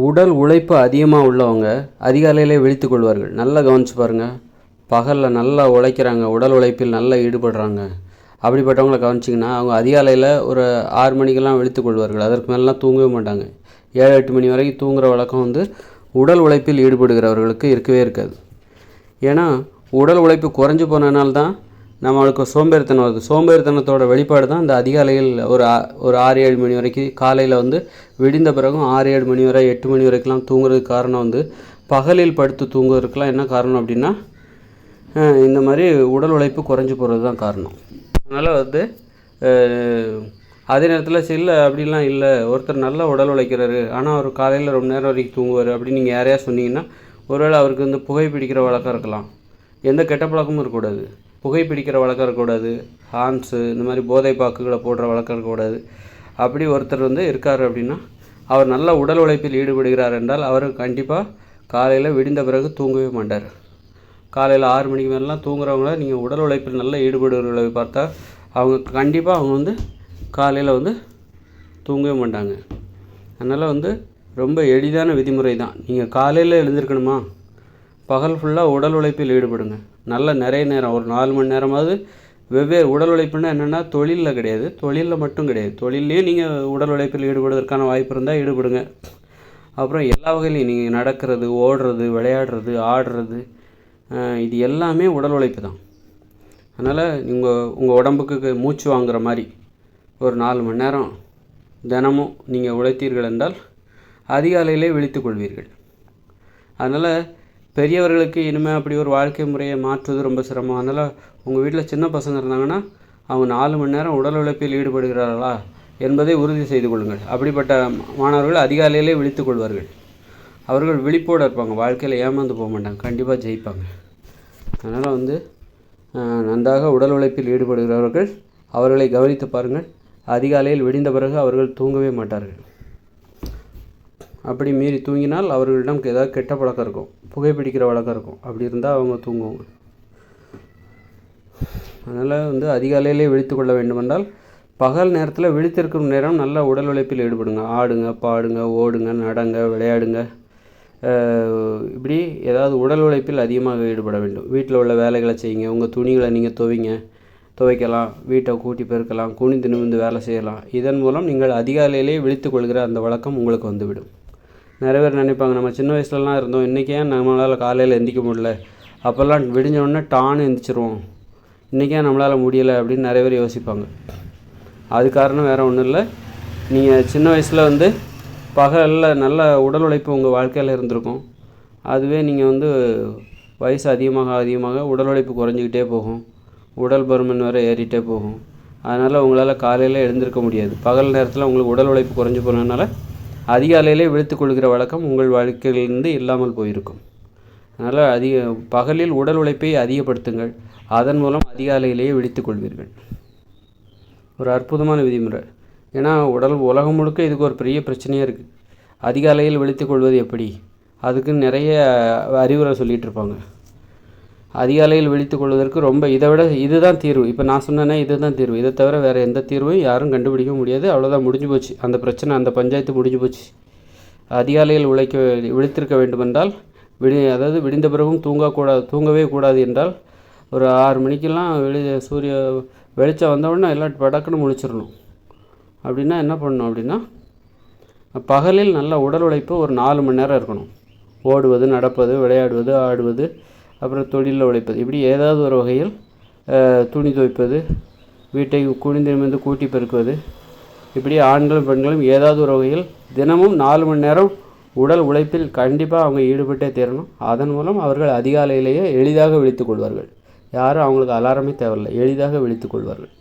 உடல் உழைப்பு அதிகமாக உள்ளவங்க அதிகாலையிலே விழித்து கொள்வார்கள் நல்லா கவனிச்சு பாருங்கள் பகலில் நல்லா உழைக்கிறாங்க. உடல் உழைப்பில் நல்லா ஈடுபடுறாங்க. அப்படிப்பட்டவங்கள கவனிச்சிங்கன்னா அவங்க அதிகாலையில் ஒரு ஆறு மணிக்கெல்லாம் விழித்து கொள்வார்கள் அதற்கு மேலாம் தூங்கவே மாட்டாங்க. ஏழு எட்டு மணி வரைக்கும் தூங்குகிற வழக்கம் வந்து உடல் உழைப்பில் ஈடுபடுகிறவர்களுக்கு இருக்கவே இருக்காது. ஏன்னா உடல் உழைப்பு குறைஞ்சு போனதுனால தான் நம்மளுக்கு சோம்பேறித்தனம் வருது. சோம்பேறித்தனத்தோட வெளிப்பாடு தான் இந்த அதிகாலையில் ஒரு ஒரு ஆறு ஏழு மணி வரைக்கும் காலையில் வந்து விடிந்த பிறகும் ஆறு ஏழு மணி வரை எட்டு மணி வரைக்கும்லாம் தூங்குறதுக்கு காரணம் வந்து பகலில் படுத்து தூங்குறதுக்கெலாம் என்ன காரணம் அப்படின்னா இந்த மாதிரி உடல் உழைப்பு குறைஞ்சி போகிறது தான் காரணம். அதனால் வந்து அதே நேரத்தில் சில அப்படிலாம் இல்லை. ஒருத்தர் நல்லா உடல் உழைக்கிறாரு. ஆனால் அவர் காலையில் ரொம்ப நேரம் வரைக்கும் தூங்குவார் அப்படின்னு நீங்கள் யாரையா சொன்னீங்கன்னா ஒருவேளை அவருக்கு வந்து புகைப்பிடிக்கிற வழக்கம் இருக்கலாம். எந்த கெட்ட பழக்கமும் இருக்கக்கூடாது. புகைப்பிடிக்கிற வழக்கம் இருக்கக்கூடாது ஹான்ஸு இந்த மாதிரி போதை பாக்குகளை போடுற வழக்கம் இருக்கக்கூடாது அப்படி ஒருத்தர் வந்து இருக்கார் அப்படின்னா அவர் நல்ல உடல் உழைப்பில் ஈடுபடுகிறார் என்றால் அவர் கண்டிப்பாக காலையில் விடிந்த பிறகு தூங்கவே மாட்டார். காலையில் ஆறு மணிக்கு மேலாம் தூங்குறவங்கள நீங்கள் உடல் உழைப்பில் நல்லா ஈடுபடுகிறவர்களை பார்த்தா அவங்க கண்டிப்பாக அவங்க வந்து காலையில் வந்து தூங்கவே மாட்டாங்க. அதனால் வந்து ரொம்ப எளிதான விதிமுறை தான் நீங்கள் காலையில் எழுந்திருக்கணுமா? பகல் ஃபுல்லாக உடல் உழைப்பில் ஈடுபடுங்க. நல்ல நிறைய நேரம் ஒரு நாலு மணி நேரமாவது வெவ்வேறு உடல் உழைப்புன்னா என்னென்னா தொழிலில் கிடையாது. தொழிலில் மட்டும் கிடையாது. தொழிலையும் நீங்கள் உடல் உழைப்பில் ஈடுபடுவதற்கான வாய்ப்பு இருந்தால் ஈடுபடுங்க. அப்புறம் எல்லா வகையிலையும் நீங்கள் நடக்கிறது ஓடுறது விளையாடுறது ஆடுறது இது எல்லாமே உடல் உழைப்பு தான். அதனால் உங்கள் உங்கள் உடம்புக்கு மூச்சு வாங்குற மாதிரி ஒரு நாலு மணி நேரம் தினமும் நீங்கள் உழைத்தீர்கள் என்றால் அதிகாலையிலே விழித்துக்கொள்வீர்கள் அதனால் பெரியவர்களுக்கு இனிமேல் அப்படி ஒரு வாழ்க்கை முறையை மாற்றுவது ரொம்ப சிரமம். அதனால் உங்கள் வீட்டில் சின்ன பசங்க இருந்தாங்கன்னா அவங்க நாலு மணி நேரம் உடல் உழைப்பில் ஈடுபடுகிறார்களா என்பதை உறுதி செய்து கொள்ளுங்கள். அப்படிப்பட்ட மாணவர்கள் அதிகாலையிலே விழித்து கொள்வார்கள். அவர்கள் விழிப்போடு இருப்பாங்க. வாழ்க்கையில் ஏமாந்து போக மாட்டாங்க. கண்டிப்பாக ஜெயிப்பாங்க. அதனால் வந்து நன்றாக உடல் உழைப்பில் ஈடுபடுகிறவர்கள் அவர்களை கவனித்து பாருங்கள். அதிகாலையில் விடிந்த பிறகு அவர்கள் தூங்கவே மாட்டார்கள். அப்படி மீறி தூங்கினால் அவர்களிடம் ஏதாவது கெட்ட பழக்கம் இருக்கும். புகைப்பிடிக்கிற வழக்கம் இருக்கும். அப்படி இருந்தால் அவங்க தூங்குவாங்க. அதனால் வந்து அதிகாலையிலே விழித்து கொள்ள வேண்டுமென்றால் பகல் நேரத்தில் விழித்திருக்கும் நேரம் நல்ல உடல் உழைப்பில் ஈடுபடுங்க. ஆடுங்க பாடுங்க ஓடுங்க நடங்க விளையாடுங்க. இப்படி ஏதாவது உடல் உழைப்பில் அதிகமாக ஈடுபட வேண்டும். வீட்டில் உள்ள வேலைகளை செய்யுங்க. உங்கள் துணிகளை நீங்கள் துவைங்க. துவைக்கலாம். வீட்டை கூட்டி பெருக்கலாம். குனிந்து நிமிந்து வேலை செய்யலாம். இதன் மூலம் நீங்கள் அதிகாலையிலே விழித்து கொள்கிற அந்த வழக்கம் உங்களுக்கு வந்துவிடும். நிறைய பேர் நினைப்பாங்க நம்ம சின்ன வயசுலலாம் இருந்தோம் இன்றைக்கே நம்மளால் காலையில் எந்திக்க முடியல. அப்போல்லாம் விடிஞ்சோடனே டான்னு எந்திரிச்சிருவோம். இன்றைக்கே நம்மளால் முடியலை அப்படின்னு நிறைய பேர் யோசிப்பாங்க. அது காரணம் வேறு ஒன்றும் இல்லை. நீங்கள் சின்ன வயசில் வந்து பகலில் நல்ல உடல் உழைப்பு உங்கள் வாழ்க்கையில் இருந்திருக்கும். அதுவே நீங்கள் வந்து வயசு அதிகமாக அதிகமாக உடல் உழைப்பு குறைஞ்சிக்கிட்டே போகும். உடல் பருமன் வேறு ஏறிட்டே போகும். அதனால் உங்களால் காலையில் எழுந்திருக்க முடியாது. பகல் நேரத்தில் உங்களுக்கு உடல் உழைப்பு குறைஞ்சி போனதுனால அதிகாலையிலே விழுத்துக்கொள்கிற வழக்கம் உங்கள் வாழ்க்கையிலிருந்து இல்லாமல் போயிருக்கும். அதனால் அதிக பகலில் உடல் உழைப்பை அதிகப்படுத்துங்கள். அதன் மூலம் அதிகாலையிலேயே விழித்துக்கொள்வீர்கள் ஒரு அற்புதமான விதிமுறை. ஏன்னா உடல் உலகம் முழுக்க இதுக்கு ஒரு பெரிய பிரச்சனையாக இருக்குது அதிகாலையில் விழித்துக்கொள்வது எப்படி? அதுக்கு நிறைய அறிவுரை சொல்லிகிட்டு இருப்பாங்க. அதிகாலையில் விழித்து கொள்வதற்கு ரொம்ப இதை விட இதுதான் தீர்வு. இப்போ நான் சொன்னேனே இதுதான் தீர்வு. இதை தவிர வேறு எந்த தீர்வும் யாரும் கண்டுபிடிக்க முடியாது. அவ்வளோதான் முடிஞ்சு போச்சு. அந்த பிரச்சனை அந்த பஞ்சாயத்து முடிஞ்சு போச்சு. அதிகாலையில் உழைக்க விழித்திருக்க வேண்டுமென்றால் விடி அதாவது விடிந்த பிறகும் தூங்கக்கூடாது தூங்கவே கூடாது என்றால் ஒரு ஆறு மணிக்கெல்லாம் வெளி சூரிய வெளிச்சம் வந்தவுடனே எல்லாம் படக்குன்னு முழிச்சிடணும் அப்படின்னா என்ன பண்ணணும் அப்படின்னா பகலில் நல்ல உடல் உழைப்பு ஒரு நாலு மணி நேரம் இருக்கணும். ஓடுவது நடப்பது விளையாடுவது ஆடுவது அப்புறம் தொழிலில் உழைப்பது. இப்படி ஏதாவது ஒரு வகையில் துணி துவைப்பது வீட்டை குனிந்து நிமிர்ந்து கூட்டி பெருக்குவது இப்படி ஆண்களும் பெண்களும் ஏதாவது ஒரு வகையில் தினமும் நாலு மணி நேரம் உடல் உழைப்பில் கண்டிப்பாக அவங்க ஈடுபட்டே தீரணும். அதன் மூலம் அவர்கள் அதிகாலையிலேயே எளிதாக விழித்துக் கொள்வார்கள். யாரும் அவங்களுக்கு அலாரமே தேவையில்லை. எளிதாக விழித்துக் கொள்வார்கள்.